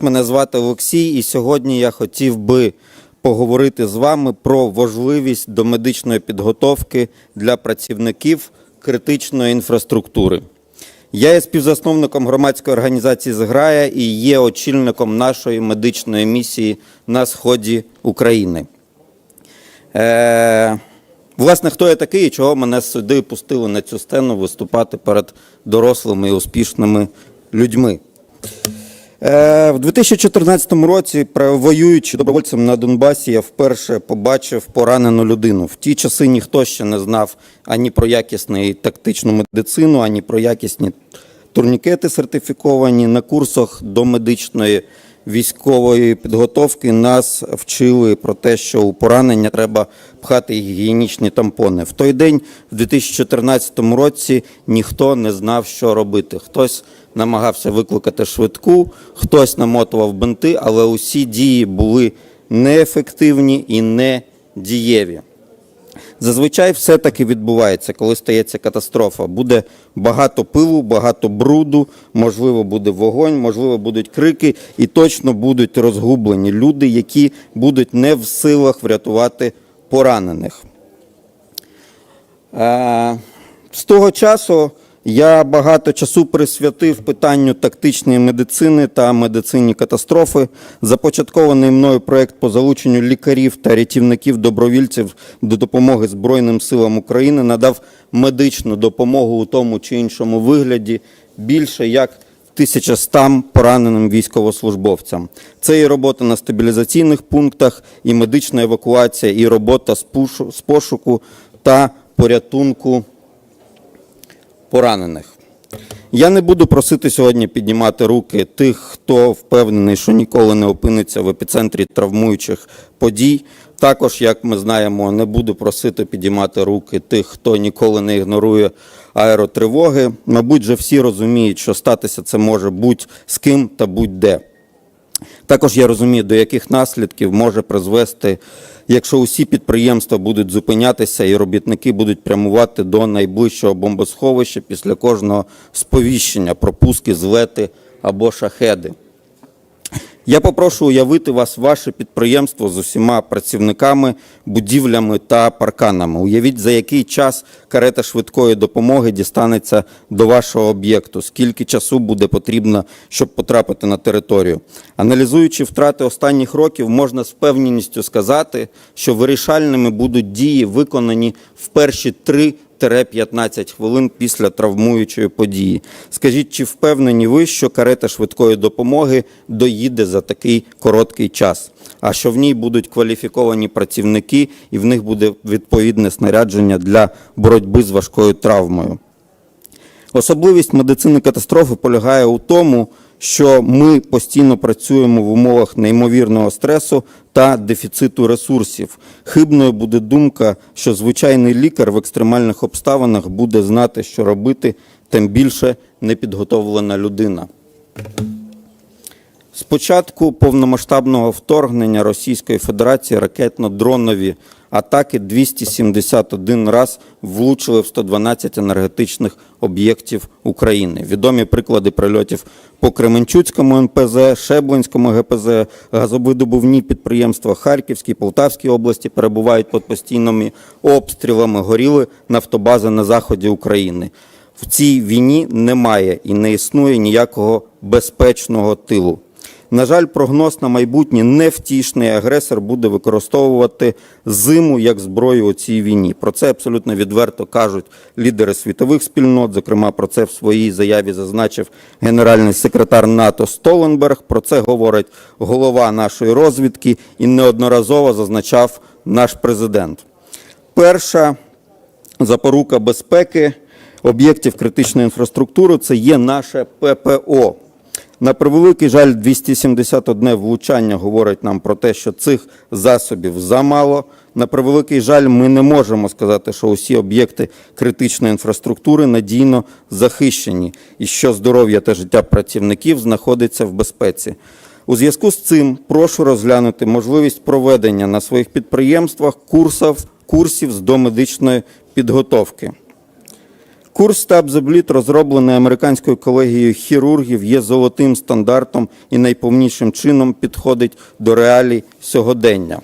Мене звати Олексій, і сьогодні я хотів би поговорити з вами про важливість домедичної підготовки для працівників критичної інфраструктури. Я є співзасновником громадської організації Зграя і є очільником нашої медичної місії на сході України. Е, власне, хто я такий і чого мене сюди пустили на цю сцену виступати перед дорослими і успішними людьми. Е, В 2014 році, воюючи добровольцем на Донбасі, я вперше побачив поранену людину. В ті часи ніхто ще не знав ані про якісну і тактичну медицину, ані про якісні турнікети сертифіковані. На курсах до медичної військової підготовки нас вчили про те, що у поранення треба пхати гігієнічні тампони. В той день, в 2014 році, ніхто не знав, що робити. Хтось намагався викликати швидку, хтось намотував бинти, але усі дії були неефективні і не дієві. Зазвичай все таки відбувається, коли стається катастрофа. Буде багато пилу, багато бруду, можливо, буде вогонь, можливо, будуть крики, і точно будуть розгублені люди, які будуть не в силах врятувати поранених. Е, З того часу я багато часу присвятив питанню тактичної медицини та медицині катастрофи. Започаткований мною проект по залученню лікарів та рятівників-добровільців до допомоги Збройним силам України надав медичну допомогу у тому чи іншому вигляді більше як 1100 пораненим військовослужбовцям. Це і робота на стабілізаційних пунктах, і медична евакуація, і робота з пошуку та порятунку поранених. Я не буду просити сьогодні піднімати руки тих, хто впевнений, що ніколи не опиниться в епіцентрі травмуючих подій. Також, як ми знаємо, не буду просити підіймати руки тих, хто ніколи не ігнорує аеротривоги. Мабуть, вже всі розуміють, що статися це може будь з ким та будь-де. Також я розумію, до яких наслідків може призвести, якщо усі підприємства будуть зупинятися і робітники будуть прямувати до найближчого бомбосховища після кожного сповіщення про пуски, злети або шахеди. Я попрошу уявити вас ваше підприємство з усіма працівниками, будівлями та парканами. Уявіть, за який час карета швидкої допомоги дістанеться до вашого об'єкту, скільки часу буде потрібно, щоб потрапити на територію. Аналізуючи втрати останніх років, можна з впевненістю сказати, що вирішальними будуть дії, виконані в перші три 15 хвилин після травмуючої події. Скажіть, чи впевнені ви, що карета швидкої допомоги доїде за такий короткий час? А що в ній будуть кваліфіковані працівники і в них буде відповідне снарядження для боротьби з важкою травмою? Особливість медицини катастрофи полягає у тому, що ми постійно працюємо в умовах неймовірного стресу та дефіциту ресурсів. Хибною буде думка, що звичайний лікар в екстремальних обставинах буде знати, що робити, тим більше непідготовлена людина. З початку повномасштабного вторгнення Російської Федерації ракетно-дронові атаки 271 раз влучили в 112 енергетичних об'єктів України. Відомі приклади прильотів по Кременчуцькому НПЗ, Шеблинському ГПЗ, газовидобувні підприємства Харківській, Полтавській області перебувають під постійними обстрілами, горіли нафтобази на заході України. В цій війні немає і не існує ніякого безпечного тилу. На жаль, прогноз на майбутнє невтішний агресор буде використовувати зиму як зброю у цій війні. Про це абсолютно відверто кажуть лідери світових спільнот. Зокрема, про це в своїй заяві зазначив генеральний секретар НАТО Столенберг. Про це говорить голова нашої розвідки і неодноразово зазначав наш президент. Перша запорука безпеки об'єктів критичної інфраструктури це є наше ППО. На превеликий жаль, 271 влучання говорить нам про те, що цих засобів замало. На превеликий жаль, ми не можемо сказати, що усі об'єкти критичної інфраструктури надійно захищені і що здоров'я та життя працівників знаходиться в безпеці. У зв'язку з цим прошу розглянути можливість проведення на своїх підприємствах курсів курсів з домедичної підготовки. Курс the розроблений американською колегією хірургів, є золотим стандартом і найповнішим чином підходить до реалій сьогодення.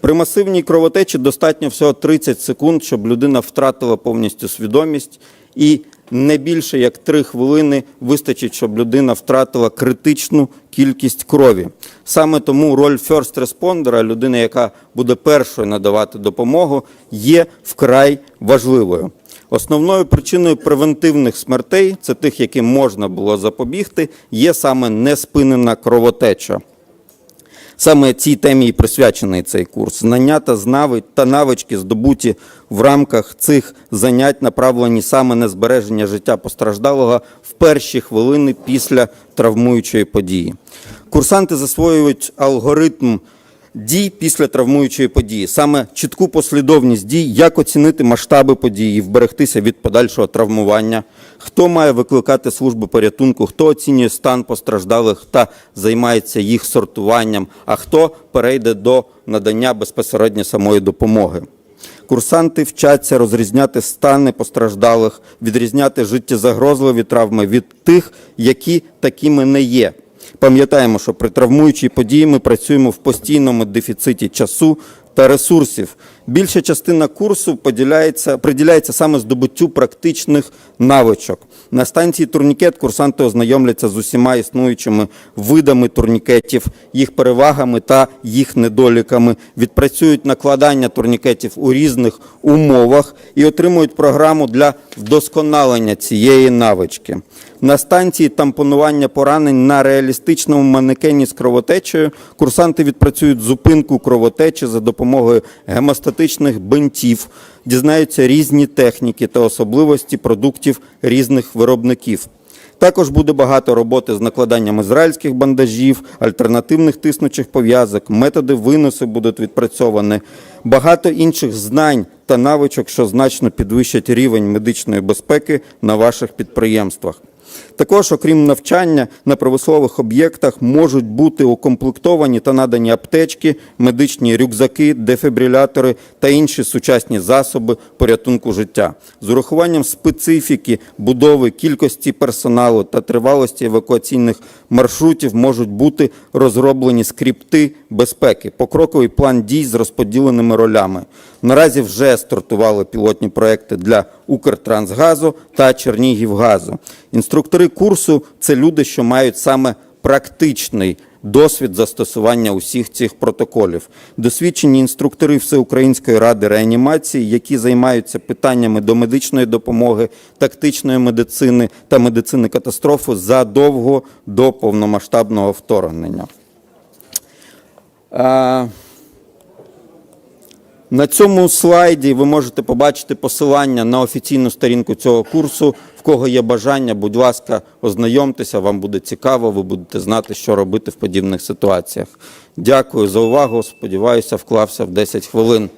При масивній кровотечі достатньо всього 30 секунд, щоб людина втратила повністю свідомість, і не більше як 3 хвилини вистачить, щоб людина втратила критичну кількість крові. Саме тому роль first responder, людини, яка буде першою надавати допомогу, є вкрай важливою. Основною причиною превентивних смертей, це тих, яким можна було запобігти, є саме неспинена кровотеча. Саме цій темі і присвячений цей курс. Знання та навички, здобуті в рамках цих занять, направлені саме на збереження життя постраждалого в перші хвилини після травмуючої події. Курсанти засвоюють алгоритм дій після травмуючої події, саме чітку послідовність дій, як оцінити масштаби події, вберегтися від подальшого травмування, хто має викликати службу порятунку, хто оцінює стан постраждалих та займається їх сортуванням, а хто перейде до надання безпосередньо самої допомоги. Курсанти вчаться розрізняти стани постраждалих, відрізняти життєзагрозливі травми від тих, які такими не є. Пам'ятаємо, що при травмуючій події ми працюємо в постійному дефіциті часу та ресурсів. Більша частина курсу поділяється, приділяється саме здобуттю практичних навичок. На станції турнікет курсанти ознайомляться з усіма існуючими видами турнікетів, їх перевагами та їх недоліками, відпрацюють накладання турнікетів у різних умовах і отримують програму для вдосконалення цієї навички. На станції тампонування поранень на реалістичному манекені з кровотечею курсанти відпрацюють зупинку кровотечі за допомогою гемостатичних бинтів, дізнаються різні техніки та особливості продуктів різних виробників. Також буде багато роботи з накладанням ізраїльських бандажів, альтернативних тиснучих пов'язок, методи виносу будуть відпрацьовані, багато інших знань та навичок, що значно підвищать рівень медичної безпеки на ваших підприємствах. Також, окрім навчання, на промислових об'єктах можуть бути укомплектовані та надані аптечки, медичні рюкзаки, дефібрилятори та інші сучасні засоби порятунку життя. З урахуванням специфіки будови, кількості персоналу та тривалості евакуаційних маршрутів можуть бути розроблені скрипти безпеки, покроковий план дій з розподіленими ролями. Наразі вже стартували пілотні проекти для Укртрансгазу та Чернігівгазу. Інструктори курсу це люди, що мають саме практичний досвід застосування усіх цих протоколів. Досвідчені інструктори Всеукраїнської ради реанімації, які займаються питаннями домедичної допомоги, тактичної медицини та медицини катастрофи задовго до повномасштабного вторгнення. На цьому слайді ви можете побачити посилання на офіційну сторінку цього курсу. В кого є бажання, будь ласка, ознайомтеся, вам буде цікаво, ви будете знати, що робити в подібних ситуаціях. Дякую за увагу. Сподіваюся, вклався в 10 хвилин.